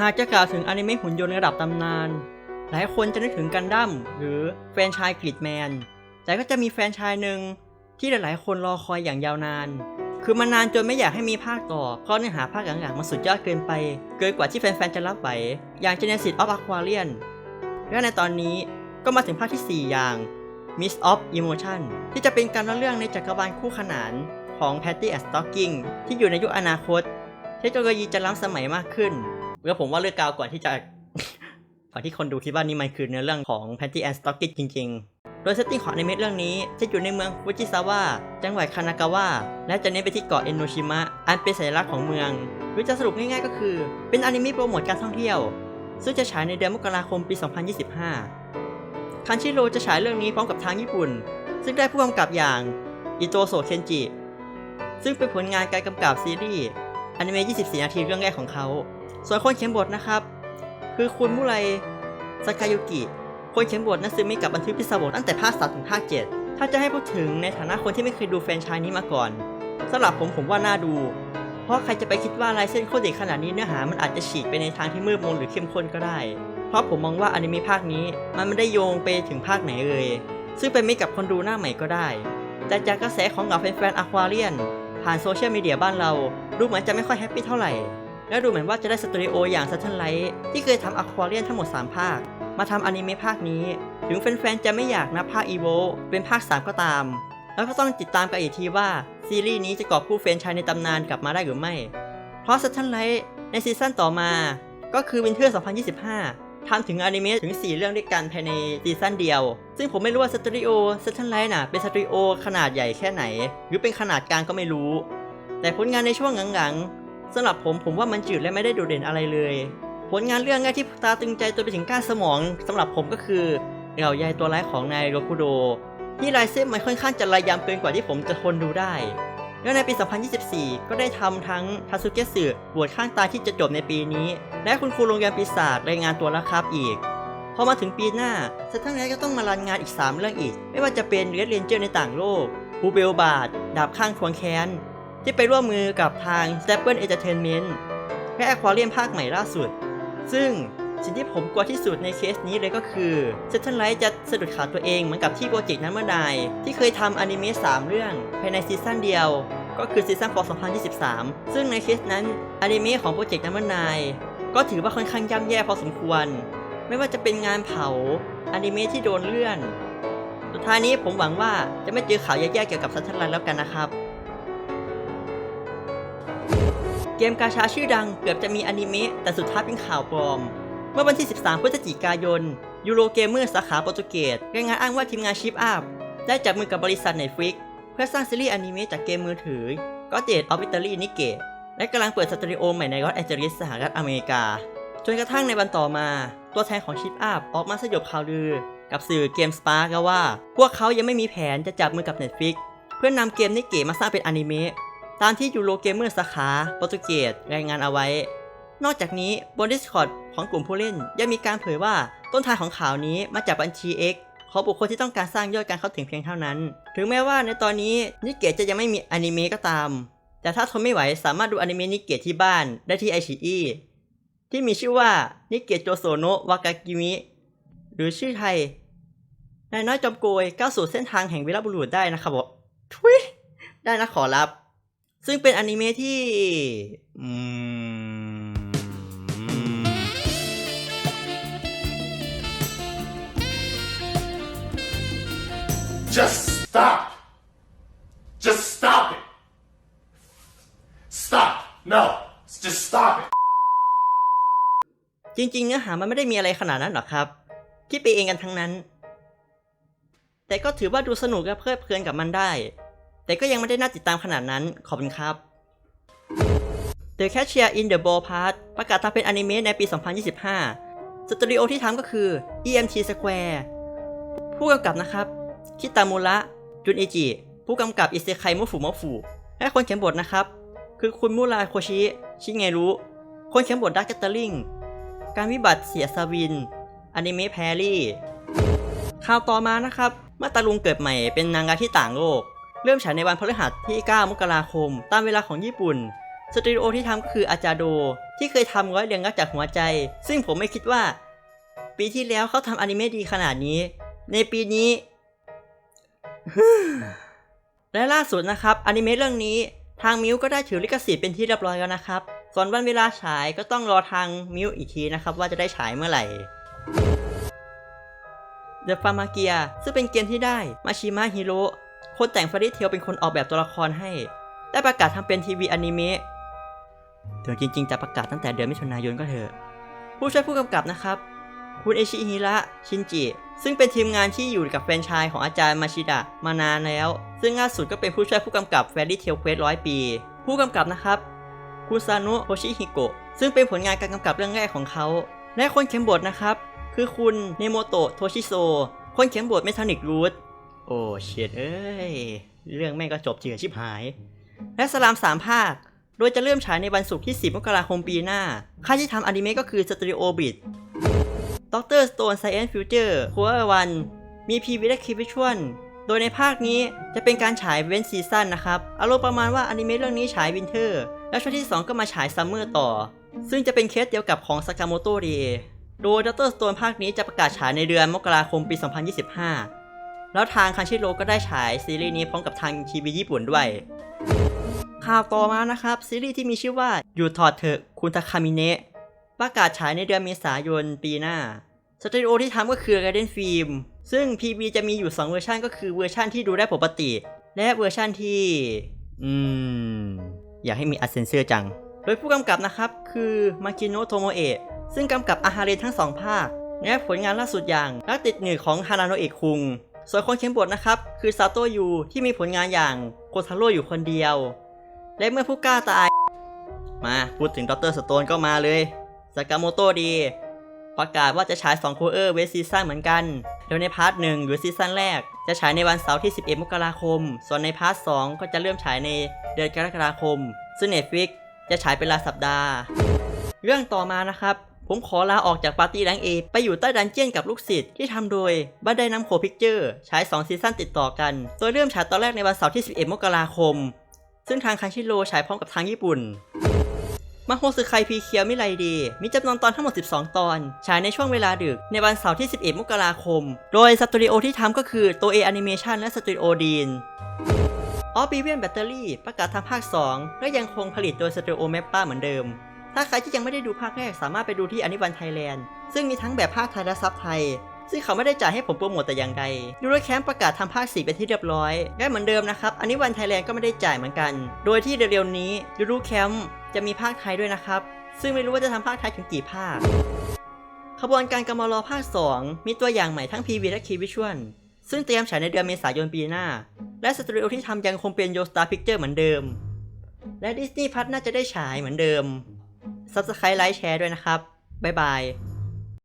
หากจะกล่าวถึงอนิเมะหุ่นยนต์ระดับตำนาน หลายคนจะนึกถึงกันดั้มหรือแฟรนชายกริดแมน แต่ก็จะมีแฟรนชายหนึ่งที่หลายๆ คนรอคอยอย่างยาวนาน คือมันนานจนไม่อยากให้มีภาคต่อ เพราะเนื้อหาภาคหลังๆมันสุดยอดเกินไป เกินกว่าที่แฟนๆ จะรับไหว อย่าง Genesis of Aquarian และในตอนนี้ก็มาถึงภาคที่ 4 อย่าง Mist of Emotion ที่จะเป็นการเล่าเรื่องในจักรวาลคู่ขนานของ Patty and Stocking ที่อยู่ในยุคอนาคต เทคโนโลยีจะล้ำสมัยมากขึ้น แล้วผมว่าเลือกกาวก่อนที่จะก่อนที่คนดูคิดว่านี่มันคือเนื้อเรื่องของ Patty and Stocking จริง ๆ โดยเซตติ้งของอนิเมะเรื่องนี้จะอยู่ในเมืองฟุจิซาวะจังหวัดคานากาวะและจะเน้นไปที่เกาะเอนโนชิมะ อันเป็นสัญลักษณ์ของเมือง หรือจะสรุปง่ายๆก็คือ เป็นอนิเมะโปรโมทการท่องเที่ยว ซึ่งจะฉายในเดือนมกราคมปี 2025 คันชิโร่จะฉายเรื่องนี้พร้อมกับทางญี่ปุ่น ซึ่งได้ผู้กำกับอย่างอิโตโซเคนจิซึ่งเป็นผลงานการกำกับซีรีส์อนิเมะ 24 นาทีเรื่องแรกของเขา ส่วนคนเขียนบทนะครับ คือคุณมุไรสากายุกิ คนเขียนบทนั้นซึมิกับบันทึกพิศวงตั้งแต่ภาค3ถึงภาค7ถ้าจะให้พูดถึงในฐานะคนที่ไม่เคยดูแฟนชายนี้มาก่อนสำหรับผมผมว่าน่าดู เพราะใครจะไปคิดว่าลายเส้นโคตรเด็กขนาดนี้เนื้อหามันอาจจะฉีกไปในทางที่มืดมนหรือเข้มข้นก็ได้ เพราะผมมองว่าอนิเมะภาคนี้มันไม่ได้โยงไปถึงภาคไหนเลยซึ่งเป็นมิตรกับคนดูหน้าใหม่ก็ได้ แต่จากกระแสของเหล่าแฟนๆอควาเรียนผ่านโซเชียลมีเดียบ้านเรา ดูเหมือนจะไม่ค่อยแฮปปี้เท่าไหร่ และดูเหมือนว่าจะได้สตูดิโออย่าง Saturn Light ที่เคยทำอควาเรียนทั้งหมด 3 ภาค มาทำอนิเมะภาคนี้ ถึงแฟนๆ จะไม่อยากนับภาค EVO เป็นภาค 3 ก็ตาม แล้วก็ต้องติดตามกันอีกทีว่า ซีรีส์นี้จะกอบผู้แฟนชายในตำนานกลับมาได้หรือไม่ เพราะ Saturn Light ในซีซั่นต่อมา ก็คือ Winter 2025ทำถึงอนิเมะถึง 4 เรื่องด้วยกันภายในซีซั่นเดียว ซึ่งผมไม่รู้ว่าสตูดิโอ Saturn Light น่ะเป็นสตูดิโอขนาดใหญ่แค่ไหน หรือเป็นขนาดกลางก็ไม่รู้ แต่ผลงานในช่วงหลังๆ สำหรับผมผมว่ามันจืดและไม่ได้โดดเด่นอะไรเลย ผลงานเรื่องแรกที่ตาตึงใจจนไปถึงก้านสมองสำหรับผมก็คือเหล่ายายตัวร้ายของนายโรคุโดที่ลายเส้นมันค่อนข้างจะระยำเกินกว่าที่ผมจะทนดูได้ แล้วในปี 2024 ก็ได้ทำทั้งทาสุเกสึบวชข้างตายที่จะจบในปีนี้ และคุณครูโรงเรียนปีศาจรายงานตัวล้วครับอีกพอมาถึงปีหน้าสทั้งนี้ก็ต้องมารันงานอีก 3 เรื่องอีก ไม่ว่าจะเป็นเรดเรนเจอร์ในต่างโลกบูเบลบาดดาบข้างทวงแค้น ที่ไปร่วมมือกับทาง s t a p l e Entertainment และ Aquarium ภาคใหม่ล่าสุด ซึ่งสิ่งที่ผมกลัวที่สุดในเคสนี้เลยก็คือ s a t u r n Light จะสะดุดขาตัวเองเหมือนกับที่โปรเจกต์นั้นเมื่อใดที่เคยทำอนิเมะ3เรื่องภายในซีซั่นเดียว ก็คือซีซั่นฟอร์2023 ซึ่งในเคสนั้นอนิเมะของโปรเจกต์นั้นเมื่อนายก็ถือว่าค่อนข้างย่ำแย่พอสมควร ไม่ว่าจะเป็นงานเผาอนิเมะที่โดนเลื่อน สุดท้ายนี้ผมหวังว่าจะไม่เจอข่าวแย่ๆเกี่ยวกับ s a t u r n Light แล้วกันนะครับ กมกาชาชื่อดังเกือบจะมีอนิเมะแต่สุดท้ายเป็นข่าวปลอม เมื่อวันที่ 13 พฤศจิกายนยูโรเกมเมอร์สาขาโปรตุเกสรายงานอ้างว่าทีมงานชิปอัพได้จับมือกับบริษัท Netflix เพื่อสร้างซีรีส์อนิเมะจากเกมมือถือก็เจดออฟวิตาลีนิเกะและกำลังเปิดสตูดิโอใหม่ในลอสแอนเจลิสสหรัฐอเมริกา จนกระทั่งในวันต่อมา ตัวแทนของชิปอัพออกมาสยบข่าวลือ กับสื่อเกมสปาร์กว่า พวกเขายังไม่มีแผนจะจับมือกับ Netflix เพื่อนนำเกมนิเกะมาสร้างเป็นอนิเมะ ตามที่ยูโรเกมเมอร์สาขาโปรตุเกสรายงานเอาไว้ นอกจากนี้บน Discord ของกลุ่มผู้เล่น ยังมีการเผยว่าต้นทางของข่าวนี้มาจากบัญชี X ของบุคคลที่ต้องการสร้างยอดการเข้าถึงเพียงเท่านั้น ถึงแม้ว่าในตอนนี้นิเกะจะยังไม่มีอนิเมะก็ตาม แต่ถ้าทนไม่ไหวสามารถดูอนิเมะนิเกะที่บ้านได้ที่ไอชีอีที่มีชื่อว่านิเกะโจโซโนะวากากิมิ หรือชื่อไทยนายน้อยจอมโกยก้าวสู่เส้นทางแห่งวีรบุรุษได้นะครับอกทุยได้นะขอรับ ซึ่งเป็นอนิเมะที่อืม Just stop. Just stop it. Stop. No. Just stop it. จริง ๆ เนื้อหามันไม่ได้มีอะไรขนาดนั้นหรอกครับ คิดไปเองกันทั้งนั้น แต่ก็ถือว่าดูสนุกและเพลิดเพลินกับมันได้ แต่ก็ยังไม่ได้น่าติดตามขนาดนั้น ขอบคุณครับ The Cashier in the Ballpark ประกาศทำเป็นอนิเมะในปี 2025 สตูดิโอที่ทำก็คือ EMT Square ผู้กำกับนะครับ คิตามุระ จุนอิจิ ผู้กำกับอิเซไคมุฟุมะฟุและคนเขียนบทนะครับ คือคุณมูราโคชิ ชิเงรุ คนเขียนบทดักเกตเตอร์ลิง การวิบัติเสียสวิน อนิเมะแพรี่ข่าวต่อมานะครับ เมื่อตาลุงเกิดใหม่เป็นนางงาที่ต่างโลก เริ่มฉายในวันพฤหัสที่ 9 มกราคม ตามเวลาของญี่ปุ่น สตูดิโอที่ทำก็คืออาจารโด ที่เคยทำร้อยเรียงรักจากหัวใจ ซึ่งผมไม่คิดว่า ปีที่แล้วเขาทำอนิเมะดีขนาดนี้ ในปีนี้ และล่าสุดนะครับอนิเมะเรื่องนี้ทางมิวก็ได้ถือลิขสิทธิ์เป็นที่เรียบร้อยแล้วนะครับ ส่วนวันเวลาฉายก็ต้องรอทางมิวอีกทีนะครับว่าจะได้ฉายเมื่อไหร่ The f a r m a g i a ซึ่งเป็นเกมที่ได้มาชิมะฮิโร่ คนแต่งฟาริเทลเป็นคนออกแบบตัวละครให้ ได้ประกาศทำเป็นทีวีอนิเมะถึงจริงๆ จะประกาศตั้งแต่เดือนมิถุนายนก็เถอะ ผู้ช่วยผู้กำกับนะครับ คุณเอชิฮิระ ชินจิ ซึ่งเป็นทีมงานที่อยู่กับแฟนชายของอาจารย์มาชิดะมานานแล้ว ซึ่งล่าสุดก็เป็นผู้ช่วยผู้กำกับแฟรี่เทลเควสร้อยปี ผู้กำกับนะครับ คุซานุโฮชิฮิโกะ ซึ่งเป็นผลงานการกำกับเรื่องแรกของเขา และคนเขียนบทนะครับ คือคุณเนโมโตะ โทชิโซ คนเขียนบทเมทานิกรูท อ้เชียดเอ้ย เรื่องแม่งก็จบเจือชิบหาย และสลามสามภาค โดยจะเริ่มฉายในวันศุกร์ที่ 10 มกราคมปีหน้า ค่ายที่ทำอนิเมะก็คือ Studio Bit ด็อกเตอร์สโตนไซเอนฟิวเจอร์คัววันมีพีวีและคลิปวิชวลโดยในภาคนี้จะเป็นการฉายเว้นซีซั่นนะครับ อารมณ์ประมาณว่าอนิเมะเรื่องนี้ฉายวินเทอร์ และช่วงที่ 2 ก็มาฉายซัมเมอร์ต่อ ซึ่งจะเป็นเคสเดียวกับของสากาโมโตเรโดยด็อกเตอร์สโตนภาคนี้จะประกาศฉายในเดือนมกราคมปี 2025 แล้วทางคันชิโร่ก็ได้ฉายซีรีส์นี้พร้อมกับทางทีวีญี่ปุ่นด้วย ข่าวต่อมานะครับ ซีรีส์ที่มีชื่อว่าอยู่ถอดเถอะคุณทาคามิเนะประกาศฉายในเดือนเมษายนปีหน้าสตูดิโอที่ทำก็คือ Garden Film ซึ่ง PV จะมีอยู่ 2 เวอร์ชันก็คือเวอร์ชันที่ดูได้ปกติ และเวอร์ชันที่ อืม อยากให้มีอัเซนเซอร์จัง โดยผู้กำกับนะครับ คือมาคิโนะโทโมเอะซึ่งกำกับอาฮาเรนทั้งสองภาค และผลงานล่าสุดอย่างรักติดหนึ่งของฮานาโนะเอะคุง ส่วนคนเขียนบทนะครับ คือซาโตะยูที่มีผลงานอย่างโคทาโร่อยู่คนเดียว และเมื่อผู้กล้าตาย มาพูดถึงดรสโตนก็มาเลยสากาโมโตดี ประกาศว่าจะฉาย2โคเออร์เวสซีซั่นเหมือนกัน โดยในพาร์ทหนึ่งหรือซีซั่นแรก จะฉายในวันเสาร์ที่ 11 มกราคม ส่วนในพาร์ท 2 ก็จะเริ่มฉายในเดือนกรกฎาคม ซึ่ง Netflix จะฉายเป็นรายสัปดาห์ เรื่องต่อมานะครับ ผมขอลาออกจากปาร์ตี้แรงเอไปอยู่ใต้ดันเจียนกับลูกศิษย์ที่ทำโดยบันไดน้ำโคพิกเจอร์ฉาย2ซีซั่นติดต่อกัน โดยเริ่มฉายตอนแรกในวันเสาร์ที่ 11 มกราคม ซึ่งทางคันชิโรฉายพร้อมกับทางญี่ปุ่นมาโฮสึไคพีเคียวมิไรดี มีจำนวนตอนทั้งหมด 12 ตอน ฉายในช่วงเวลาดึกในวันเสาร์ที่ 11 มกราคม โดยสตูดิโอที่ทำก็คือตัวเอแอนิเมชันและสตูดิโอดีนออ b ิเวียนแบตเตอรี่ประกาศทำภาค 2 และยังคงผลิตโดยสตูดิโอแมปป้าเหมือนเดิม ถ้าใครที่ยังไม่ได้ดูภาคแรกสามารถไปดูที่อนิวันไทยแลนด์ซึ่งมีทั้งแบบภาคไทยและซับไทย ซึ่งเขาไม่ได้จ่ายให้ผมโปรโมทแต่อย่างใดยูโรแคมป์ประกาศทำภาค 4 เป็นที่เรียบร้อย และเหมือนเดิมนะครับอันนี้วันไทยแลนด์ก็ไม่ได้จ่ายเหมือนกัน โดยที่เร็วๆนี้ยูโรแคมป์จะมีภาคไทยด้วยนะครับ ซึ่งไม่รู้ว่าจะทำภาคไทยถึงกี่ภาค ขบวนการกมรภาค 2 มีตัวอย่างใหม่ทั้ง PV และ Key Visual ซึ่งเตรียมฉายในเดือนเมษายนปีหน้า และสตูดิโอที่ทำยังคงเป็น Yo Star Picture เหมือนเดิม และ Disney Plus น่าจะได้ฉายเหมือนเดิม Subscribe ไลค์แชร์ด้วยนะครับ บ๊ายบาย